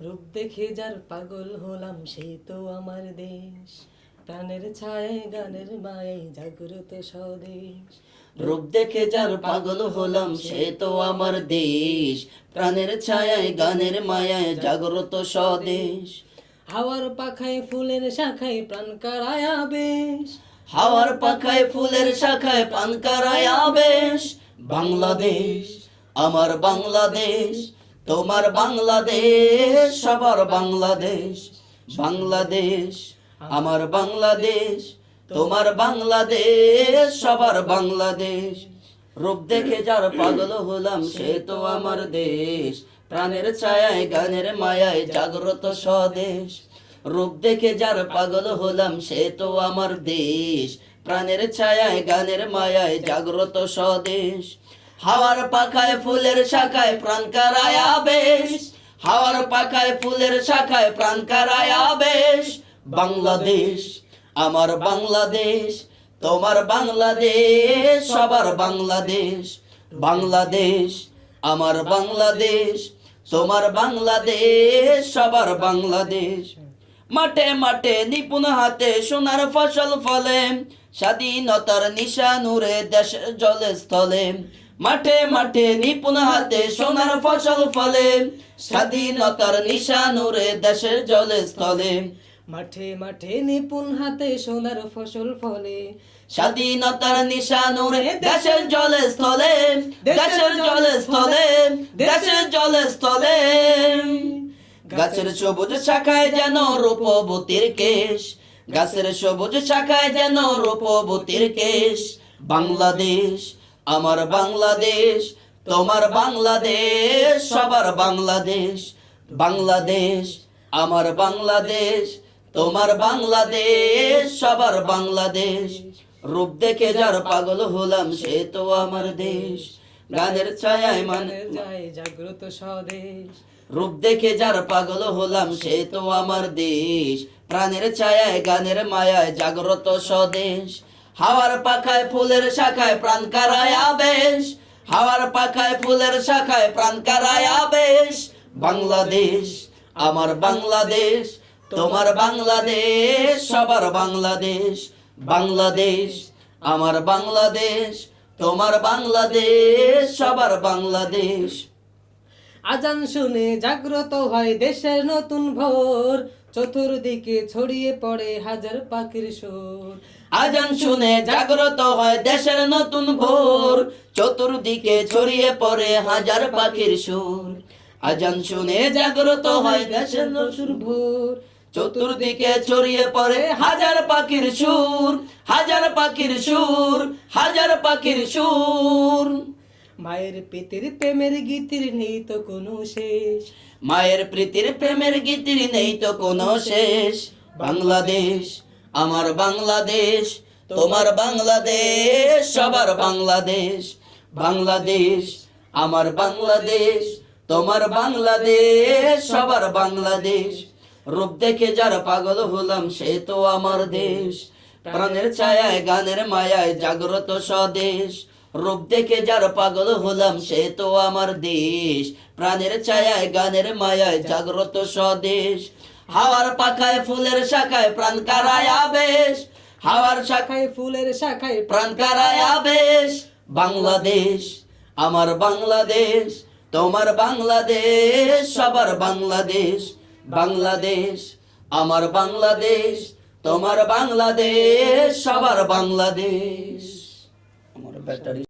রূপ দেখে যার পাগল হলাম সেই তো আমার দেশ। প্রাণের ছায়, গানের মায়ে জাগ্রত স্বদেশ। রূপ দেখে যার পাগল হলাম সে তো আমার দেশ। প্রাণের ছায়ায় গানের মায়ায় জাগ্রত স্বদেশ। হাওয়ার পাখায় ফুলের শাখায় প্রাণ কারায়া বেশ হাওয়ার পাখায় ফুলের শাখায় পান কারায় আবেশ। বাংলাদেশ, আমার বাংলাদেশ। তোমার বাংলাদেশ, সবার বাংলাদেশ বাংলাদেশ, আমার বাংলাদেশ, তোমার বাংলাদেশ, সবার বাংলাদেশ। রূপ দেখে যার পাগল হলাম, সে তো আমার দেশ। প্রাণের ছায়ায়, গানের মায়ায় জাগ্রত স্বদেশ। রূপ দেখে যার পাগল হলাম, সে তো আমার দেশ। প্রাণের ছায়ায়, গানের মায়ায় জাগ্রত স্বদেশ। হাওয়ার পাখায় ফুলের শাখায় প্রাণ কারায় আবেশ হাওয়ার পাখায় ফুলের শাখায় প্রাণ কারায় আবেশ বাংলাদেশ, আমার বাংলাদেশ, তোমার বাংলাদেশ, সবার বাংলাদেশ। বাংলাদেশ, আমার বাংলাদেশ, তোমার বাংলাদেশ, সবার বাংলাদেশ। মাঠে মাঠে নিপুণ হাতে সোনার ফসল ফলে, স্বাধীনতার নিশানুরে দেশের জলে স্থলে। মাঠে মাঠে নিপুণ হাতে সোনার ফসল ফলে স্বাধীনতার নিশানুরে দেশের জলে স্থলে মাঠে মাঠে নিপুণ হাতে সোনার ফসল ফলে স্বাধীনতার নিশানুরে দেশের জলে স্থলে দেশের জলে স্থলে দেশের জলে স্থলে গাছের সবুজ শাখায় যেন রূপবতীর কেশ গাছের সবুজ শাখায় যেন রূপবতীর কেশ বাংলাদেশ আমার বাংলাদেশ তোমার বাংলাদেশ সবার বাংলাদেশ বাংলাদেশ আমার বাংলাদেশ তোমার বাংলাদেশ সবার বাংলাদেশ। রূপ দেখে যার পাগল হলাম সে তো আমার দেশ। গানের ছায়ায় মানে জাগ্রত স্বদেশ। রূপ দেখে যার পাগল হলাম সে তো আমার দেশ। প্রাণের ছায়ায় গানের মায়ায় জাগ্রত স্বদেশ। হাওয়ার পাখায় ফুলের শাখায় প্রাণ কারায় আবেশ। হাওয়ার পাখায় ফুলের শাখায় প্রাণ কারায় আবেশ। বাংলাদেশ, আমার বাংলাদেশ, তোমার বাংলাদেশ, সবার বাংলাদেশ। বাংলাদেশ, আমার বাংলাদেশ, তোমার বাংলাদেশ, সবার বাংলাদেশ। আজান শুনে জাগ্রত হয় দেশের নতুন ভোর। চতুর্দিকে ছড়িয়ে পড়ে হাজার পাখির সুর। আজান শুনে জাগ্রত হয় দেশের নতুন ভোর। চতুর্দিকে ছড়িয়ে পড়ে হাজার পাখির সুর। আজান শুনে জাগ্রত হয় দেশের নতুন ভোর। চতুর্দিকে ছড়িয়ে পড়ে হাজার পাখির সুর। হাজার পাখির সুর হাজার পাখির সুর। মায়ের প্রীতির প্রেমের গীতির নেই তো কোনো শেষ। মায়ের প্রীতির প্রেমের গীতির নেই তো কোনো শেষ। বাংলাদেশ আমার বাংলাদেশ, তোমার বাংলাদেশ, সবার বাংলাদেশ। বাংলাদেশ, আমার বাংলাদেশ, তোমার বাংলাদেশ, সবার বাংলাদেশ। রূপ দেখে যার পাগল হলাম, সে তো আমার দেশ। প্রাণের ছায়ায়, গানের মায়ায় জাগ্রত স্বদেশ। রূপ দেখে যার পাগল হলাম, সে তো আমার দেশ। প্রাণের ছায়ায়, গানের মায়ায় জাগ্রত স্বদেশ। হাওয়ার পাখায় ফুলের শাখায় প্রাণ কারায় বেশ হাওয়ার শাখায় ফুলের শাখায় প্রাণ কারায় বেশ বাংলাদেশ, আমার বাংলাদেশ, তোমার বাংলাদেশ, সবার বাংলাদেশ। বাংলাদেশ, আমার বাংলাদেশ, তোমার বাংলাদেশ, সবার বাংলাদেশ। আমার ব্যাটারি